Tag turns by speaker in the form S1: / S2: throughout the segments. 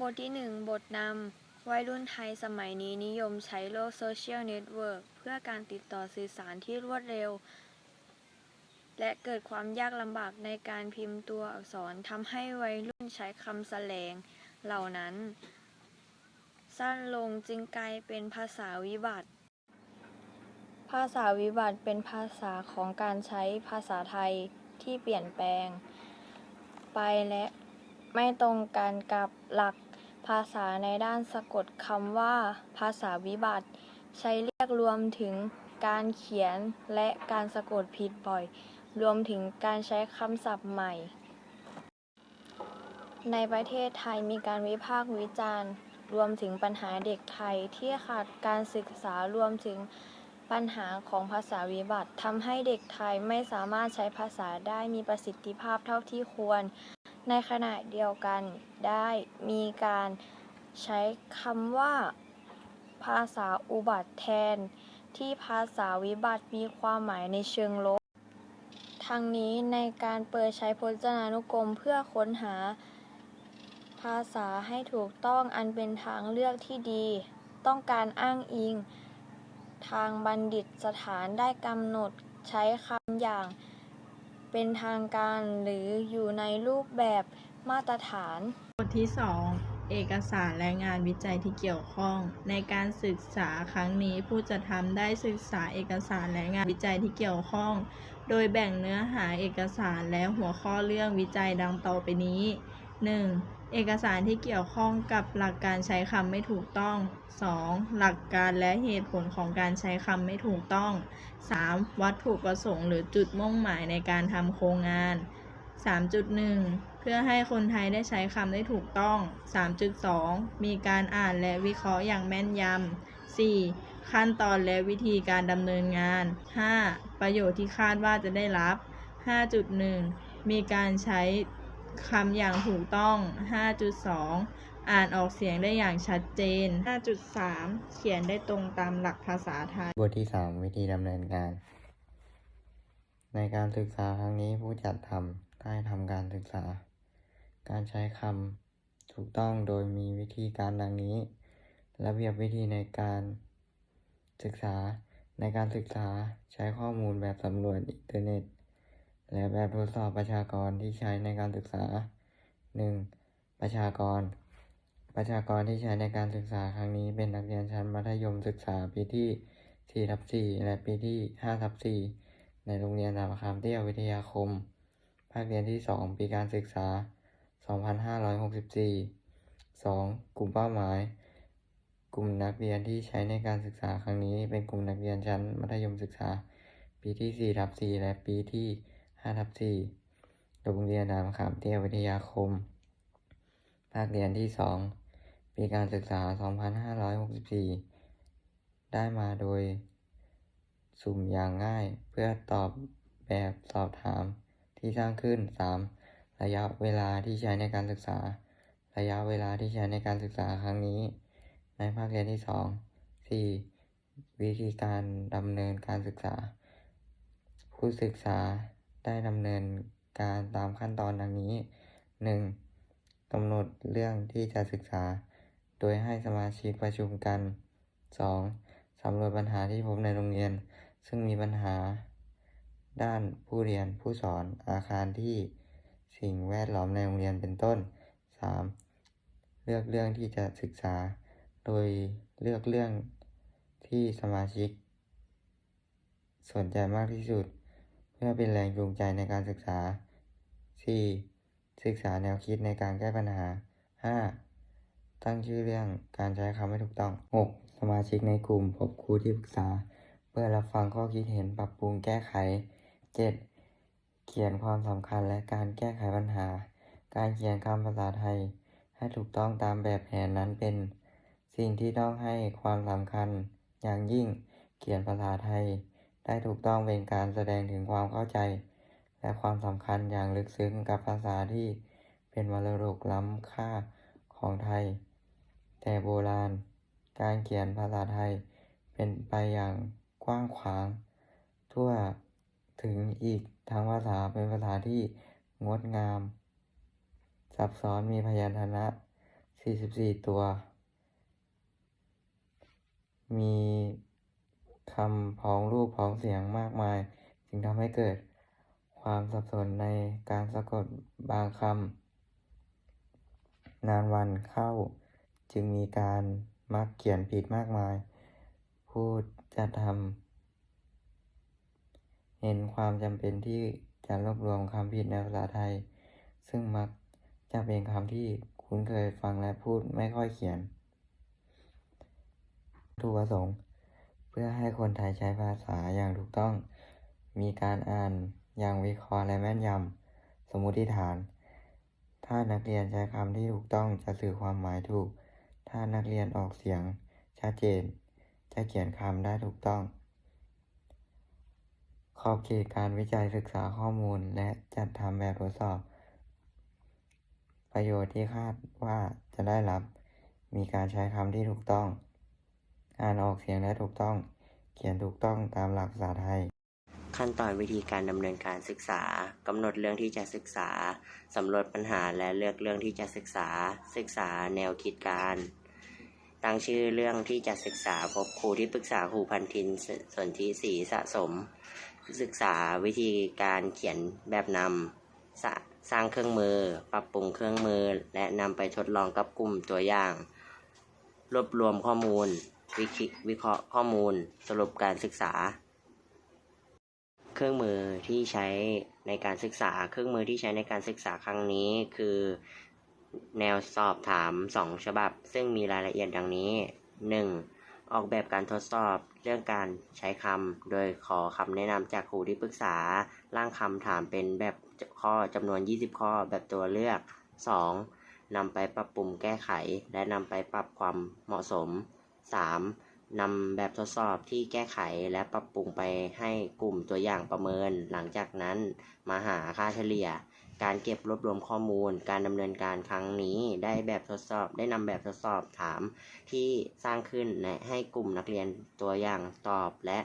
S1: บทที่ 1 บทนำวัยรุ่นไทยสมัยนี้นิยมใช้โลกโซเชียลเน็ตเวิร์กเพื่อการติดต่อสื่อสารที่รวดเร็ว และเกิดความยากลำบากในการพิมพ์ตัวอักษรทำให้วัยรุ่นใช้คำแสลงเหล่านั้น สั้นลงจึงกลายเป็นภาษาวิบัติ ภาษาวิบัติเป็นภาษาของการใช้ภาษาไทยที่เปลี่ยนแปลง ไปและไม่ตรงกันกับหลัก ภาษาในด้านสะกดคำว่า ภาษาวิบัติ ใช้เรียกรวมถึงการเขียนและการสะกดผิดบ่อย รวมถึงการใช้คำศัพท์ใหม่ ในประเทศไทยมีการวิพากษ์วิจารณ์ รวมถึงปัญหาเด็กไทยที่ขาดการศึกษารวมถึงปัญหาของภาษาวิบัติทำให้เด็กไทยไม่สามารถใช้ภาษาได้มีประสิทธิภาพเท่าที่ควร ในขณะเดียวกันได้มีการใช้คำว่า ภาษาอุบัติแทน ที่ภาษาวิบัติมีความหมายในเชิงลบ ทั้งนี้ในการเปิดใช้พจนานุกรมเพื่อค้นหา ภาษาให้ถูกต้องอันเป็นทางเลือกที่ดี ต้องการอ้างอิง ทางบัณฑิตสถานได้กำหนดใช้คำอย่าง เป็นทางการหรืออยู่ในรูปแบบมาตรฐาน
S2: บทที่ 2 เอกสารและงานวิจัยที่เกี่ยวข้อง ในการศึกษาครั้งนี้ผู้จัดทำได้ศึกษาเอกสารและงานวิจัยที่เกี่ยวข้อง โดยแบ่งเนื้อหาเอกสารและหัวข้อเรื่องวิจัยดังต่อไปนี้ 1. เอกสารที่เกี่ยวข้องกับหลักการใช้คำไม่ถูกต้อง 2. หลักการและเหตุผลของการใช้คำไม่ถูกต้อง 3. วัตถุประสงค์หรือจุดมุ่งหมายในการทำโครงงาน 3.1 เพื่อให้คนไทยได้ใช้คำได้ถูกต้อง 3.2 มีการอ่านและวิเคราะห์อย่างแม่นยำ 4. ขั้นตอนและวิธีการดำเนินงาน 5. ประโยชน์ที่คาดว่าจะได้รับ 5.1 มีการใช้ คำอย่างถูกต้อง 5.2 อ่านออกเสียงได้อย่างชัดเจน 5.3 เขียนได้ตรงตามหลักภาษาไทย
S3: บทที่ 3 วิธีดำเนินการ ในการศึกษาครั้งนี้ผู้จัดทำได้ทำการศึกษา การใช้คำถูกต้องโดยมีวิธีการดังนี้ ระเบียบวิธีในการศึกษาในการศึกษาใช้ข้อมูลแบบสำรวจอินเทอร์เน็ต และแบบทดสอบประชากรที่ใช้ในการศึกษา 1. ประชากร ประชากรที่ใช้ในการศึกษาครั้งนี้เป็นนักเรียนชั้นมัธยมศึกษาปีที่4ทับ4และปีที่5ทับ4ในโรงเรียนสารคามเตี้ยวิทยาคม ภาคเรียนที่ 2 ปีการศึกษา 2564 2. กลุ่มเป้าหมาย กลุ่มนักเรียนที่ใช้ในการศึกษาครั้งนี้ เป็นกลุ่มนักเรียนชั้นมัธยมศึกษา ปีที่4ทับ4และปีที่ 5ทับ4โรงเรียนสารคามเตี้ยวิทยาคม ภาคเรียนที่ 2 ปีการศึกษา 2564 ได้มาโดย สุ่มอย่างง่ายเพื่อตอบแบบสอบถามที่สร้างขึ้น 3. ระยะเวลาที่ใช้ในการศึกษา ระยะเวลาที่ใช้ในการศึกษาครั้งนี้ ในภาคเรียนที่ 2 4. วิธีการดำเนินการศึกษา ผู้ศึกษา ได้ดำเนินการตามขั้นตอนดังนี้ 1. กำหนดเรื่องที่จะศึกษา โดยให้สมาชิกประชุมกัน 2. สำรวจปัญหาที่พบในโรงเรียน ซึ่งมีปัญหา ด้านผู้เรียนผู้สอนอาคารที่สิ่งแวดล้อมในโรงเรียนเป็นต้น 3. เลือกเรื่องที่จะศึกษา โดยเลือกเรื่องที่สมาชิก สนใจมากที่สุด เพื่อเป็นแรงจูงใจในการศึกษา 4. ศึกษาแนวคิดในการแก้ปัญหา 5. ตั้งชื่อเรื่องการใช้คำไม่ถูกต้อง 6. สมาชิกในกลุ่มพบครูที่ปรึกษา เพื่อรับฟังข้อคิดเห็นปรับปรุงแก้ไข 7. เขียนความสำคัญและการแก้ไขปัญหา การเขียนคำภาษาไทย ให้ถูกต้องตามแบบแผนนั้นเป็น สิ่งที่ต้องให้ความสำคัญอย่างยิ่งเขียนภาษาไทย ได้ถูกต้องเป็นการแสดงถึงความเข้าใจ และความสำคัญอย่างลึกซึ้งกับภาษาที่เป็นมรดกล้ำค่าของไทย แต่โบราณ การเขียนภาษาไทยเป็นไปอย่างกว้างขวาง ทั่วถึงอีกทั้งภาษาเป็นภาษาที่งดงาม ซับซ้อนมีพยัญชนะ 44 ตัว มี คำพ้องรูปพ้องเสียงมากมาย จึงทำให้เกิด ความสับสนในการสะกดบางคำนานวันเข้า จึงมีการมักเขียนผิดมากมาย ผู้จัดทำเห็นความจำเป็นที่จะรวบรวมคำผิดในภาษาไทย ซึ่งมักจะเป็นคำที่คุ้นเคยฟังและพูดไม่ค่อยเขียนวัตถุประสงค์ พื่อให้คนไทยใช้ภาษาอย่างถูกต้อง มีการอ่านอย่างวิเคราะห์และแม่นยำ สมมุติฐาน ถ้านักเรียนใช้คำที่ถูกต้องจะสื่อความหมายถูก ถ้านักเรียนออกเสียงชัดเจน จะเขียนคำได้ถูกต้อง ขอบเขตการวิจัยศึกษาข้อมูลและจัดทำแบบทดสอบ ประโยชน์ที่คาดว่าจะได้รับ มีการใช้คำที่ถูกต้อง อ่านออกเสียงได้ถูกต้อง เขียนถูกต้องตามหลักภาษาไทย
S4: ขั้นตอนวิธีการดำเนินการศึกษากำหนดเรื่องที่จะศึกษาสำรวจปัญหาและเลือกเรื่องที่จะศึกษา ศึกษาแนวคิดการ ตั้งชื่อเรื่องที่จะศึกษาพบครูที่ปรึกษาครูพันทินสสนธิศรีสะสม ศึกษาวิธีการเขียนแบบนำสร้างเครื่องมือ ปรับปรุงเครื่องมือ และนำไปทดลองกับกลุ่มตัวอย่าง รวบรวมข้อมูล วิคิวิเคราะห์ข้อมูล สรุปการศึกษา เครื่องมือที่ใช้ในการศึกษา เครื่องมือที่ใช้ในการศึกษาครั้งนี้คือ แนวสอบถาม 2 ฉบับ ซึ่งมีรายละเอียดดังนี้ 1. ออกแบบการทดสอบเรื่องการใช้คำ โดยขอคำแนะนำจากครูที่ปรึกษา ร่างคำถามเป็นแบบข้อจำนวน 20 ข้อแบบตัวเลือก 2. นำไปปรับปรุงแก้ไข และนำไปปรับความเหมาะสม 3. นำแบบทดสอบที่แก้ไขและปรับปรุงไปให้กลุ่มตัวอย่างประเมิน หลังจากนั้นมาหาค่าเฉลี่ย การเก็บรวบรวมข้อมูล การดำเนินการครั้งนี้ได้แบบทดสอบได้นำแบบทดสอบถาม ที่สร้างขึ้นและให้กลุ่มนักเรียนตัวอย่างตอบและ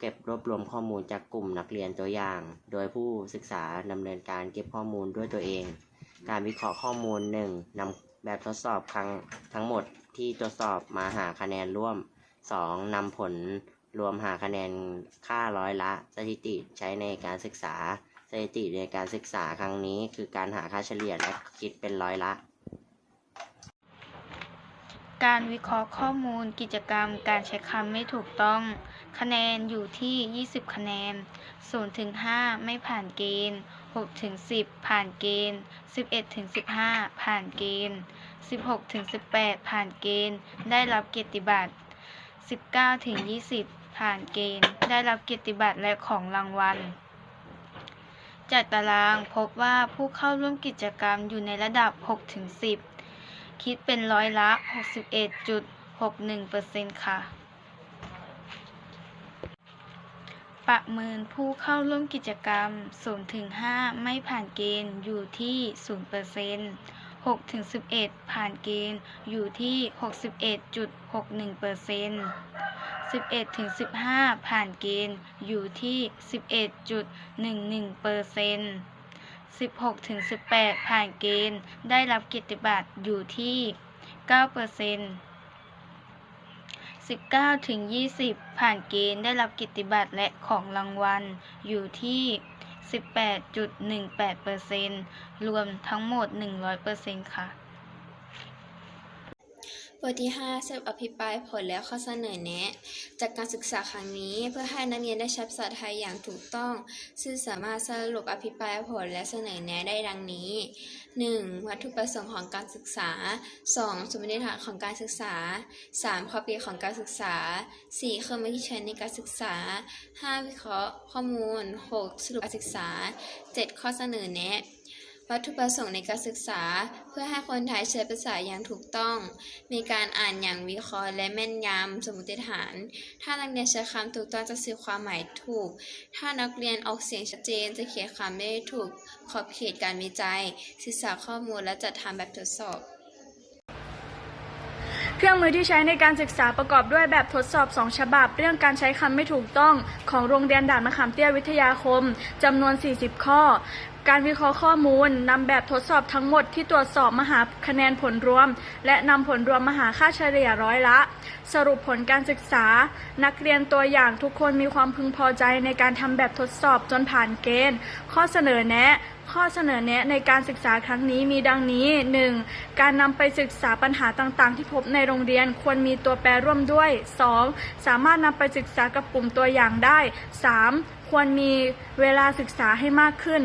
S4: เก็บรวบรวมข้อมูลจากกลุ่มนักเรียนตัวอย่าง โดยผู้ศึกษาดำเนินการเก็บข้อมูลด้วยตัวเอง การวิเคราะห์ข้อมูล 1. นำแบบทดสอบครั้งทั้งหมดที่ตรวจสอบมาหาคะแนนร่วม 2. นำผลรวมหาคะแนนค่าร้อยละ สถิติใช้ในการศึกษา สถิติในการศึกษาครั้งนี้ คือการหาค่าเฉลี่ยและคิดเป็นร้อยละ
S5: การวิเคราะห์ข้อมูลกิจกรรม การใช้คำไม่ถูกต้อง คะแนนอยู่ที่ 20 คะแนน0ถึง5ไม่ผ่านเกณฑ์ 6ถึง10 ผ่านเกณฑ์ 11ถึง15 ผ่านเกณฑ์ 16ถึง18 ผ่านเกณฑ์ ได้รับเกียรติบัตร 19ถึง20 ผ่านเกณฑ์ ได้รับเกียรติบัตรและของรางวัล จากตารางพบว่าผู้เข้าร่วมกิจกรรมอยู่ในระดับ6ถึง10 คิดเป็นร้อยละ 61.61%ค่ะ ประเมินผู้เข้าร่วมกิจกรรม0ถึง5ไม่ผ่านเกณฑ์อยู่ที่ 0% 6ถึง11 ผ่านเกณฑ์อยู่ที่ 61.61% 11ถึง15 ผ่านเกณฑ์อยู่ที่ 11.11% 16ถึง18 ผ่านเกณฑ์ได้รับเกียรติบัตรอยู่ที่ 9% 19ถึง20 ผ่านเกณฑ์ได้รับกิตติบัตรและของรางวัล อยู่ที่ 18.18%รวมทั้งหมด 100%ค่ะ
S6: บทที่5สรุปอภิปรายผลและข้อเสนอแนะ จากการศึกษาครั้งนี้เพื่อให้นักเรียนได้ใช้ภาษาไทยอย่างถูกต้องซึ่งสามารถสรุปอภิปรายผลและเสนอแนะได้ดังนี้ 1. วัตถุประสงค์ของการศึกษา 2. สมมติฐานของการศึกษา 3. ข้อเปรียบของการศึกษา 4. เครื่องมือที่ใช้ในการศึกษา 5. วิเคราะห์ข้อมูล 6. สรุปการศึกษา 7. ข้อเสนอแนะ วัตถุประสงค์ในการศึกษา เพื่อให้คนไทยใช้ภาษาอย่างถูกต้อง มีการอ่านอย่างวิเคราะห์และแม่นยำสมมติฐาน ถ้านักเรียนใช้คำถูกต้องจะสื่อความหมายถูก ถ้านักเรียนออกเสียงชัดเจนจะเขียนคำได้ถูกขอบเขตการวิจัย ศึกษาข้อมูลและจัดทำแบบทดสอบ
S7: เครื่องมือที่ใช้ในการศึกษาประกอบด้วยแบบทดสอบ 2 ฉบับ เรื่องการใช้คำไม่ถูกต้องของโรงเรียนด่านมะขามเตี้ยวิทยาคมจำนวน 40 ข้อ การวิเคราะห์ข้อมูลนำแบบทดสอบทั้งหมดที่ตรวจสอบมาหาคะแนนผลรวม และนำผลรวมมาหาค่าเฉลี่ยร้อยละ สรุปผลการศึกษา นักเรียนตัวอย่างทุกคนมีความพึงพอใจในการทำแบบทดสอบจนผ่านเกณฑ์ ข้อเสนอแนะ ข้อเสนอแนะในการศึกษาครั้งนี้มีดังนี้ 1. การนำไปศึกษาปัญหาต่างๆ ที่พบในโรงเรียนควรมีตัวแปรร่วมด้วย 2. สามารถนำไปศึกษากับกลุ่มตัวอย่างได้ 3. ควรมีเวลาศึกษาให้มากขึ้น